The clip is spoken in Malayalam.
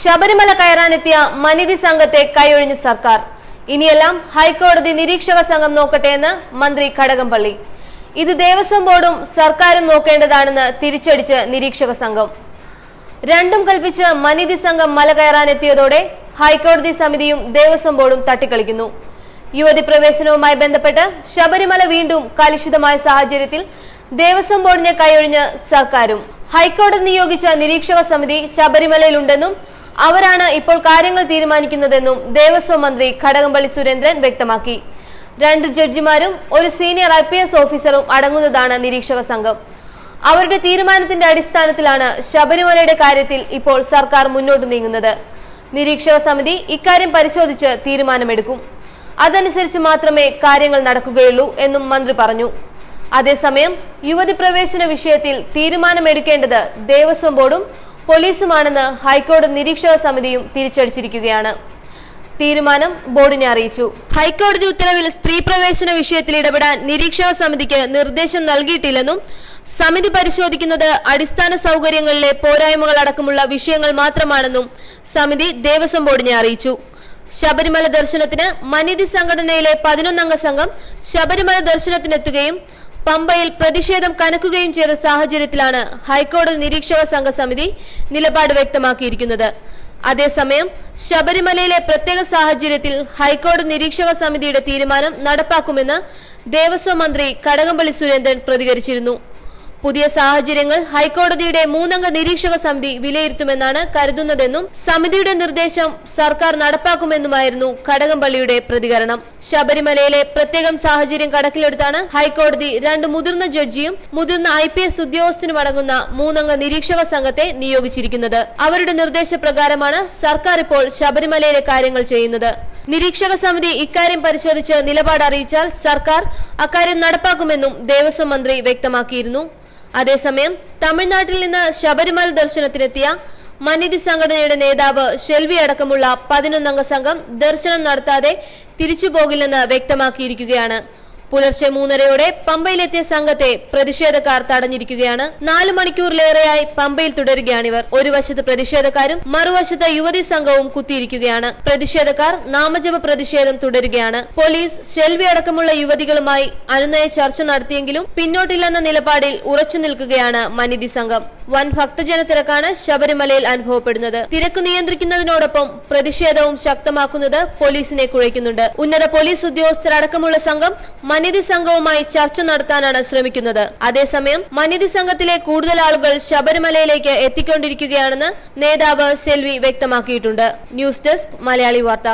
ശബരിമല കയറാനെത്തിയ മനിതി സംഘത്തെ കൈയൊഴിഞ്ഞ സർക്കാർ. ഇനിയെല്ലാം ഹൈക്കോടതി നിരീക്ഷക സംഘം നോക്കട്ടെ എന്ന് മന്ത്രി കടകംപള്ളി. ഇത് ദേവസ്വം ബോർഡും സർക്കാരും നോക്കേണ്ടതാണെന്ന് തിരിച്ചടിച്ച് നിരീക്ഷക സംഘം. രണ്ടും കൽപ്പിച്ച് മനിതി സംഘം മല കയറാനെത്തിയതോടെ ഹൈക്കോടതി സമിതിയും ദേവസ്വം ബോർഡും തട്ടിക്കളിക്കുന്നു. യുവതി പ്രവേശനവുമായി ബന്ധപ്പെട്ട് ശബരിമല വീണ്ടും കലുഷിതമായ സാഹചര്യത്തിൽ ദേവസ്വം ബോർഡിനെ കൈയൊഴിഞ്ഞ് സർക്കാരും. ഹൈക്കോടതി നിയോഗിച്ച നിരീക്ഷക സമിതി ശബരിമലയിലുണ്ടെന്നും അവരാണ് ഇപ്പോൾ കാര്യങ്ങൾ തീരുമാനിക്കുന്നതെന്നും ദേവസ്വം മന്ത്രി കടകംപള്ളി സുരേന്ദ്രൻ വ്യക്തമാക്കി. രണ്ട് ജഡ്ജിമാരും ഒരു സീനിയർ ഐ പി എസ് ഓഫീസറും അടങ്ങുന്നതാണ് നിരീക്ഷക സംഘം. അവരുടെ തീരുമാനത്തിന്റെ അടിസ്ഥാനത്തിലാണ് ശബരിമലയുടെ കാര്യത്തിൽ ഇപ്പോൾ സർക്കാർ മുന്നോട്ട് നീങ്ങുന്നത്. നിരീക്ഷക സമിതി ഇക്കാര്യം പരിശോധിച്ച് തീരുമാനമെടുക്കും. അതനുസരിച്ച് മാത്രമേ കാര്യങ്ങൾ നടക്കുകയുള്ളൂ എന്നും മന്ത്രി പറഞ്ഞു. അതേസമയം യുവതി പ്രവേശന വിഷയത്തിൽ തീരുമാനമെടുക്കേണ്ടത് ദേവസ്വം ബോർഡും പോലീസുമാണെന്ന് ഹൈക്കോടതി നിരീക്ഷക സമിതിയും തിരിച്ചടിച്ചിരിക്കുകയാണ്. തീരുമാനം ബോർഡിനെ അറിയിച്ചു. ഹൈക്കോടതി ഉത്തരവിൽ സ്ത്രീ പ്രവേശന വിഷയത്തിൽ ഇടപെടാൻ നിരീക്ഷക സമിതിക്ക് നിർദ്ദേശം നൽകിയിട്ടില്ലെന്നും സമിതി പരിശോധിക്കുന്നത് അടിസ്ഥാന സൗകര്യങ്ങളിലെ പോരായ്മകൾ അടക്കമുള്ള വിഷയങ്ങൾ മാത്രമാണെന്നും സമിതി ദേവസ്വം ബോർഡിനെ അറിയിച്ചു. ശബരിമല ദർശനത്തിന് മനിതി സംഘടനയിലെ പതിനൊന്നംഗ സംഘം ശബരിമല ദർശനത്തിനെത്തുകയും പമ്പയിൽ പ്രതിഷേധം കനക്കുകയും ചെയ്ത സാഹചര്യത്തിലാണ് ഹൈക്കോടതി നിരീക്ഷക സംഘ സമിതി നിലപാട് വ്യക്തമാക്കിയിരിക്കുന്നത്. അതേസമയം ശബരിമലയിലെ പ്രത്യേക സാഹചര്യത്തിൽ ഹൈക്കോടതി നിരീക്ഷക സമിതിയുടെ തീരുമാനം നടപ്പാക്കുമെന്ന് ദേവസ്വം മന്ത്രി കടകംപള്ളി സുരേന്ദ്രൻ പ്രതികരിച്ചിരുന്നു. പുതിയ സാഹചര്യങ്ങൾ ഹൈക്കോടതിയുടെ മൂന്നംഗ നിരീക്ഷക സമിതി വിലയിരുത്തുമെന്നാണ് കരുതുന്നതെന്നും സമിതിയുടെ നിർദ്ദേശം സർക്കാർ നടപ്പാക്കുമെന്നുമായിരുന്നു കടകംപള്ളിയുടെ പ്രതികരണം. ശബരിമലയിലെ പ്രത്യേകം സാഹചര്യം കണക്കിലെടുത്താണ് ഹൈക്കോടതി രണ്ട് മുതിർന്ന ജഡ്ജിയും മുതിർന്ന ഐ പി എസ് ഉദ്യോഗസ്ഥനും അടങ്ങുന്ന മൂന്നംഗ നിരീക്ഷക സംഘത്തെ നിയോഗിച്ചിരിക്കുന്നത്. അവരുടെ നിർദ്ദേശപ്രകാരമാണ് സർക്കാർ ഇപ്പോൾ ശബരിമലയിലെ കാര്യങ്ങൾ ചെയ്യുന്നത്. നിരീക്ഷക സമിതി ഇക്കാര്യം പരിശോധിച്ച് നിലപാട് അറിയിച്ചാൽ സർക്കാർ അക്കാര്യം നടപ്പാക്കുമെന്നും ദേവസ്വം മന്ത്രി വ്യക്തമാക്കിയിരുന്നു. അതേസമയം തമിഴ്നാട്ടിൽ നിന്ന് ശബരിമല ദർശനത്തിനെത്തിയ മനിതി സംഘടനയുടെ നേതാവ് ഷെൽവി അടക്കമുള്ള പതിനൊന്നംഗ സംഘം ദർശനം നടത്താതെ തിരിച്ചു പോകില്ലെന്ന് വ്യക്തമാക്കിയിരിക്കുകയാണ്. പുലർച്ചെ മൂന്നരയോടെ പമ്പയിലെത്തിയ സംഘത്തെ പ്രതിഷേധക്കാർ തടഞ്ഞിരിക്കുകയാണ്. നാല് മണിക്കൂറിലേറെയായി പമ്പയിൽ തുടരുകയാണിവർ ഒരു വശത്ത് പ്രതിഷേധക്കാരും മറുവശത്ത് യുവതി സംഘവും കുത്തിയിരിക്കുകയാണ്. പ്രതിഷേധക്കാർ നാമജപ പ്രതിഷേധം തുടരുകയാണ്. പോലീസ് ഷെൽവി അടക്കമുള്ള യുവതികളുമായി അനുനയ ചർച്ച നടത്തിയെങ്കിലും പിന്നോട്ടില്ലെന്ന നിലപാടിൽ ഉറച്ചു നിൽക്കുകയാണ് മനിതി സംഘം. വൻ ഭക്തജന തിരക്കാണ് ശബരിമലയിൽ അനുഭവപ്പെടുന്നത്. തിരക്ക് നിയന്ത്രിക്കുന്നതിനോടൊപ്പം പ്രതിഷേധവും ശക്തമാക്കുന്നത് പോലീസിനെ കുഴയ്ക്കുന്നുണ്ട്. ഉന്നത പോലീസ് ഉദ്യോഗസ്ഥർ അടക്കമുള്ള സംഘം മനിതി സംഘവുമായി ചർച്ച നടത്താനാണ് ശ്രമിക്കുന്നത്. അതേസമയം മനിതി സംഘത്തിലെ കൂടുതൽ ആളുകൾ ശബരിമലയിലേക്ക് എത്തിക്കൊണ്ടിരിക്കുകയാണെന്ന് നേതാവ് സെൽവി വ്യക്തമാക്കിയിട്ടുണ്ട്. ന്യൂസ് ഡെസ്ക് മലയാളി വാർത്ത.